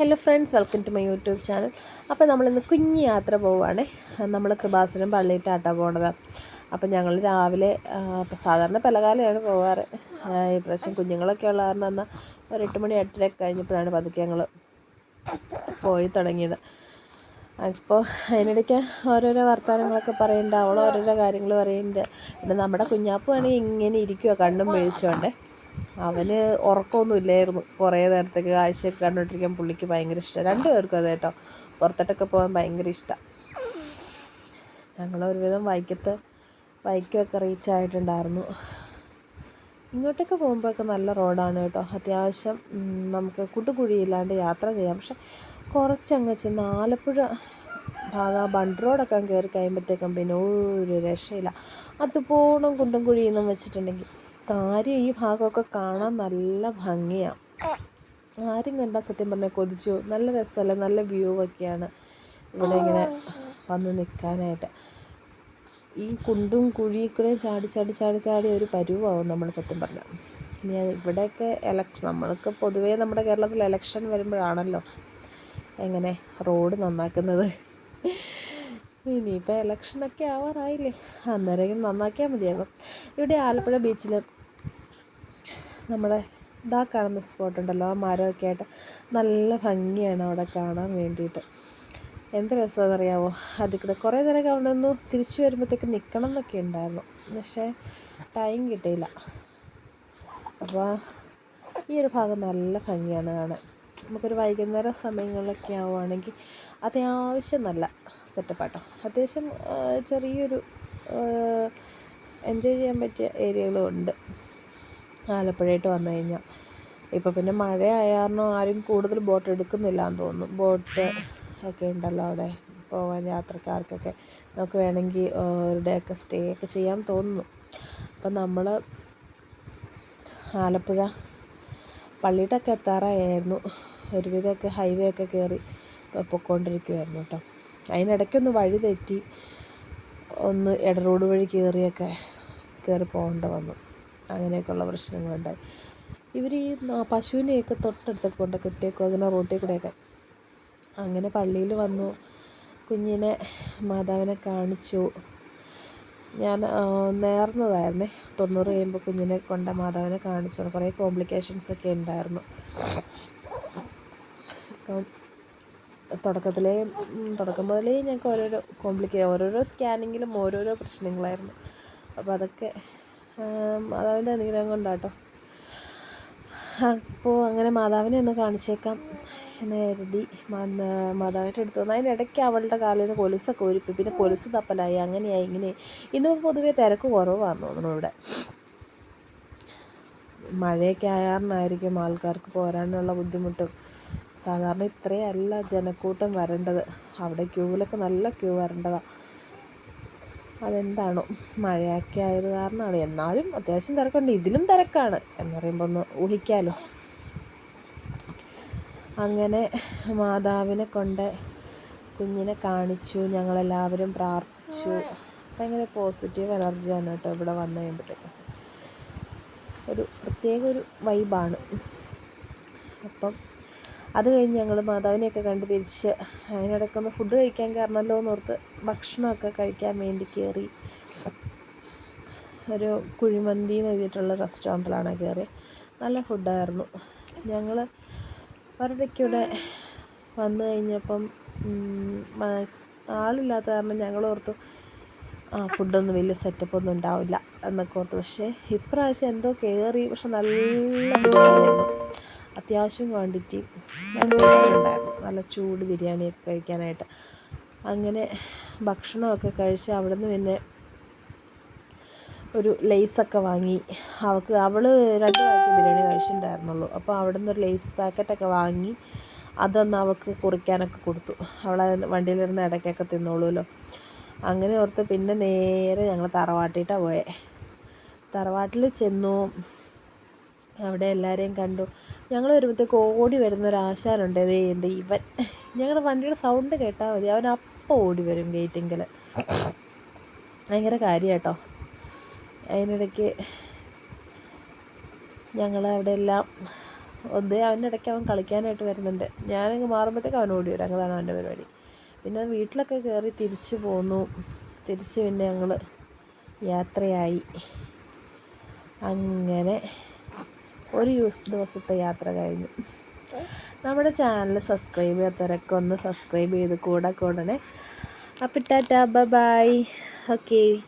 Hello friends welcome to my YouTube channel അപ്പോൾ നമ്മളിന്ന് കുഞ്ഞ് യാത്ര പോവുകയാണ് നമ്മൾ കൃപാസനം പള്ളിയിട്ടാട്ടോ പോണത്. അപ്പോൾ ഞങ്ങൾ രാവിലെ സാധാരണ പലകാലമാണ് പോകാറ് ഈ പ്രാവശ്യം കുഞ്ഞുങ്ങളൊക്കെ ഉള്ള കാരണം എന്നാൽ ഒരു എട്ട് മണി എട്ടരയൊക്കെ കഴിഞ്ഞപ്പോഴാണ് പതുക്കെ ഞങ്ങൾ പോയി തുടങ്ങിയത്. അപ്പോൾ അതിനിടയ്ക്ക് ഓരോരോ വർത്തമാനങ്ങളൊക്കെ പറയുന്നുണ്ട് അവൾ ഓരോരോ കാര്യങ്ങൾ പറയുന്നുണ്ട് പിന്നെ നമ്മുടെ കുഞ്ഞാപ്പ് വേണമെങ്കിൽ ഇങ്ങനെ ഇരിക്കുക കണ്ണും വീഴ്ചയുണ്ട് അവന് ഉറക്കമൊന്നും ഇല്ലായിരുന്നു കുറേ നേരത്തേക്ക് കാഴ്ചയൊക്കെ കണ്ടുകൊണ്ടിരിക്കാൻ പുള്ളിക്ക് ഭയങ്കര ഇഷ്ടം. രണ്ടു പേർക്കും അതെ കേട്ടോ. പുറത്തോട്ടൊക്കെ പോകാൻ ഭയങ്കര ഇഷ്ടമാണ് ഞങ്ങൾ ഒരുവിധം വൈക്കത്ത് വൈക്കമൊക്കെ റീച്ച് ആയിട്ടുണ്ടായിരുന്നു. ഇങ്ങോട്ടൊക്കെ പോകുമ്പോഴൊക്കെ നല്ല റോഡാണ് കേട്ടോ. അത്യാവശ്യം നമുക്ക് കുട്ടുകുഴിയില്ലാണ്ട് യാത്ര ചെയ്യാം. പക്ഷെ കുറച്ചങ്ങ് ചെന്ന് ആലപ്പുഴ ഭാഗം ബണ്ട് റോഡൊക്കെ കയറി കഴിയുമ്പോഴത്തേക്കും പിന്നെ ഒരു രക്ഷയില്ല. അതുപോണം കുണ്ടും കുഴിയെന്നും വെച്ചിട്ടുണ്ടെങ്കിൽ. കാര്യം ഈ ഭാഗമൊക്കെ കാണാൻ നല്ല ഭംഗിയാണ് ആരും കണ്ടാൽ സത്യം പറഞ്ഞാൽ കൊതിച്ചു. നല്ല രസമല്ല? നല്ല വ്യൂ ഒക്കെയാണ് ഇവിടെ ഇങ്ങനെ വന്ന് നിൽക്കാനായിട്ട് ഈ കുണ്ടും കുഴിക്കൂടെയും ചാടി ചാടി ചാടി ചാടി ഒരു പരുവാകും നമ്മൾ സത്യം പറഞ്ഞാൽ ഇനി ഇവിടെയൊക്കെ എലക്ഷൻ നമ്മൾക്ക് പൊതുവേ നമ്മുടെ കേരളത്തിൽ എലക്ഷൻ വരുമ്പോഴാണല്ലോ എങ്ങനെ റോഡ് നന്നാക്കുന്നത്. ഇനിയിപ്പോൾ ഇലക്ഷനൊക്കെ ആവാറായില്ലേ? അന്നേരം നന്നാക്കിയാൽ മതിയാകും ഇവിടെ ആലപ്പുഴ ബീച്ചിൽ നമ്മുടെ ഇതാ കാണുന്ന സ്പോട്ട് ഉണ്ടല്ലോ ആ മരമൊക്കെ ആയിട്ട് നല്ല ഭംഗിയാണ് അവിടെ കാണാൻ വേണ്ടിയിട്ട്. എന്ത് രസമാണെന്നറിയാമോ അതിൽ കൂടെ കുറേ നേരം അവിടെ നിന്ന് തിരിച്ചു വരുമ്പോഴത്തേക്ക് നിൽക്കണം എന്നൊക്കെ ഉണ്ടായിരുന്നു. പക്ഷേ ടൈം കിട്ടിയില്ല. അപ്പോൾ ഈ ഒരു ഭാഗം നല്ല ഭംഗിയാണ് കാണാൻ. നമുക്കൊരു വൈകുന്നേര സമയങ്ങളിലൊക്കെ ആവുകയാണെങ്കിൽ അത്യാവശ്യം നല്ല സെറ്റപ്പാട്ടോ അത്യാവശ്യം ചെറിയൊരു എൻജോയ് ചെയ്യാൻ പറ്റിയ ഏരിയകളും ഉണ്ട്. ആലപ്പുഴയിട്ട് വന്നു കഴിഞ്ഞാൽ. ഇപ്പോൾ പിന്നെ മഴ കാരണം ആരും കൂടുതൽ ബോട്ട് എടുക്കുന്നില്ല എന്ന് തോന്നുന്നു. ബോട്ട് ഒക്കെ ഉണ്ടല്ലോ അവിടെ പോകാൻ യാത്രക്കാർക്കൊക്കെ. നമുക്ക് വേണമെങ്കിൽ ഒരു ഡേ ഒക്കെ സ്റ്റേ ഒക്കെ ചെയ്യാൻ തോന്നുന്നു. അപ്പം നമ്മൾ ആലപ്പുഴ പള്ളിയിട്ടൊക്കെ എത്താറായിരുന്നു. ഒരുവിധമൊക്കെ ഹൈവേ ഒക്കെ കയറി പൊയ്ക്കൊണ്ടിരിക്കുമായിരുന്നു കേട്ടോ. അതിനിടയ്ക്കൊന്ന് വഴി തെറ്റി ഒന്ന് ഇട റോഡ് വഴി കയറിയൊക്കെ കയറി പോകേണ്ട വന്നു. അങ്ങനെയൊക്കെയുള്ള പ്രശ്നങ്ങളുണ്ടായി. ഇവർ ഈ പശുവിനെയൊക്കെ തൊട്ടടുത്തൊക്കെ കൊണ്ട് കെട്ടിയേക്കും അങ്ങനെ റോട്ടിൽ കൂടെയൊക്കെ. അങ്ങനെ പള്ളിയിൽ വന്നു. കുഞ്ഞിനെ മാതാവിനെ കാണിച്ചു. ഞാൻ നേർന്നതായിരുന്നു. തൊണ്ണൂറ് കഴിയുമ്പോൾ കുഞ്ഞിനെ കൊണ്ട മാതാവിനെ കാണിച്ചു. കുറേ കോംപ്ലിക്കേഷൻസ് ഒക്കെ ഉണ്ടായിരുന്നു. തുടക്കത്തിലേ തുടക്കം മുതലേ ഞങ്ങൾക്ക് ഓരോരോ കോംപ്ലിക്കേ ഓരോരോ സ്കാനിങ്ങിലും ഓരോരോ പ്രശ്നങ്ങളായിരുന്നു. അപ്പോൾ അതൊക്കെ മാതാവിന്റെ അനുഗ്രഹം കൊണ്ടാട്ടോ. അപ്പോൾ അങ്ങനെ മാതാവിനെ ഒന്ന് കാണിച്ചേക്കാം എന്ന് കരുതി. മാതാവിന്റെ അടുത്ത് വന്നു അതിനിടയ്ക്ക് അവളുടെ കാലിൽ നിന്ന് കൊലുസൊക്കെ ഒരുപ്പി. പിന്നെ കൊലുസ് തപ്പലായി അങ്ങനെയായി ഇങ്ങനെ. ഇന്ന് പൊതുവേ തിരക്ക് കുറവാന്ന് തോന്നുന്നു ഇവിടെ. മഴയൊക്കെ ആയാറിനായിരിക്കും ആൾക്കാർക്ക് പോരാനുള്ള ബുദ്ധിമുട്ടും. സാധാരണ ഇത്രയല്ല ജനക്കൂട്ടം വരേണ്ടത്. അവിടെ ക്യൂവിലൊക്കെ നല്ല ക്യൂ വരേണ്ടതാണ് അതെന്താണോ. മഴയൊക്കെ ആയത് കാരണമാണ്. എന്നാലും അത്യാവശ്യം തിരക്കുണ്ട്. ഇതിലും തിരക്കാണ് എന്ന് പറയുമ്പോൾ ഒന്ന് ഊഹിക്കാമല്ലോ അങ്ങനെ മാതാവിനെ കൊണ്ട് കുഞ്ഞിനെ കാണിച്ചു. ഞങ്ങളെല്ലാവരും പ്രാർത്ഥിച്ചു. ഭയങ്കര പോസിറ്റീവ് എനർജിയാണ് കേട്ടോ ഇവിടെ വന്നു കഴിയുമ്പോഴത്തേക്കും ഒരു പ്രത്യേക ഒരു വൈബാണ്. അപ്പം അത് കഴിഞ്ഞ് ഞങ്ങൾ മാതാവിനെയൊക്കെ കണ്ട് തിരിച്ച് അതിനിടയ്ക്കൊന്ന് ഫുഡ് കഴിക്കാൻ കയറണമല്ലോ എന്നോർത്ത് ഭക്ഷണമൊക്കെ കഴിക്കാൻ വേണ്ടി കയറി. ഒരു കുഴിമന്തി എന്ന് എഴുതിയിട്ടുള്ള റെസ്റ്റോറന്റിലാണ് കയറി. നല്ല ഫുഡായിരുന്നു ഞങ്ങൾ അവരുടെയൊക്കെ വന്നു കഴിഞ്ഞപ്പം ആളില്ലാത്ത കാരണം ഞങ്ങൾ ഓർത്തു ആ ഫുഡൊന്നും വലിയ സെറ്റപ്പ് ഒന്നും ഉണ്ടാവില്ല എന്നൊക്കെ ഓർത്തു. പക്ഷേ ഇപ്രാവശ്യം എന്തോ കയറി പക്ഷെ നല്ല ഫുഡായിരുന്നു അത്യാവശ്യം ക്വാണ്ടിറ്റി നല്ല ടേസ്റ്റ് നല്ല ചൂട് ബിരിയാണിയൊക്കെ കഴിക്കാനായിട്ട്. അങ്ങനെ ഭക്ഷണമൊക്കെ കഴിച്ച് അവിടെ നിന്ന് പിന്നെ ഒരു ലേസൊക്കെ വാങ്ങി. അവൾക്ക് അവൾ രണ്ട് പാക്കറ്റ് ബിരിയാണി കഴിച്ചിട്ടുണ്ടായിരുന്നുള്ളൂ. അപ്പോൾ അവിടെ നിന്ന് ഒരു ലേസ് പാക്കറ്റൊക്കെ വാങ്ങി അതൊന്ന് അവൾക്ക് കുറിക്കാനൊക്കെ കൊടുത്തു. അവൾ വണ്ടിയിലിരുന്ന് ഇടയ്ക്കൊക്കെ തിന്നോളൂല്ലോ അങ്ങനെ ഓർത്ത് പിന്നെ നേരെ ഞങ്ങൾ തറവാട്ടിട്ടാണ് പോയത് തറവാട്ടിൽ ചെന്നു. അവിടെ എല്ലാവരെയും കണ്ടു. ഞങ്ങൾ വരുമ്പോഴത്തേക്ക് ഓടി വരുന്ന ഒരു ആശാനുണ്ട്. ദേ എന്റെ ഇവൻ. ഞങ്ങളുടെ വണ്ടിയുടെ സൗണ്ട് കേട്ടാൽ മതി. അവൻ അപ്പോൾ ഓടി വരും ഗേറ്റിങ്കിൽ ഭയങ്കര കാര്യം കേട്ടോ. അതിനിടയ്ക്ക് ഞങ്ങൾ അവിടെ എല്ലാം ഒന്ന് അവന്റെ ഇടയ്ക്ക് അവൻ കളിക്കാനായിട്ട് വരുന്നുണ്ട്. ഞാനങ്ങ് മാറുമ്പോഴത്തേക്ക് അവൻ ഓടി വരും. അങ്ങനെയാണ് അവന്റെ പരിപാടി. പിന്നെ വീട്ടിലൊക്കെ കയറി തിരിച്ചു പോന്നു. തിരിച്ച് പിന്നെ ഞങ്ങൾ യാത്രയായി. അങ്ങനെ ഒരു യൂസ് ദിവസത്തെ യാത്ര കഴിഞ്ഞു. നമ്മുടെ ചാനൽ സബ്സ്ക്രൈബ് ചെയ്യാത്തവരൊക്കെ ഒന്ന് സബ്സ്ക്രൈബ് ചെയ്ത് കൂടെ കൂടണേ. അപ്പം ടാറ്റാ ബൈ ഓക്കേ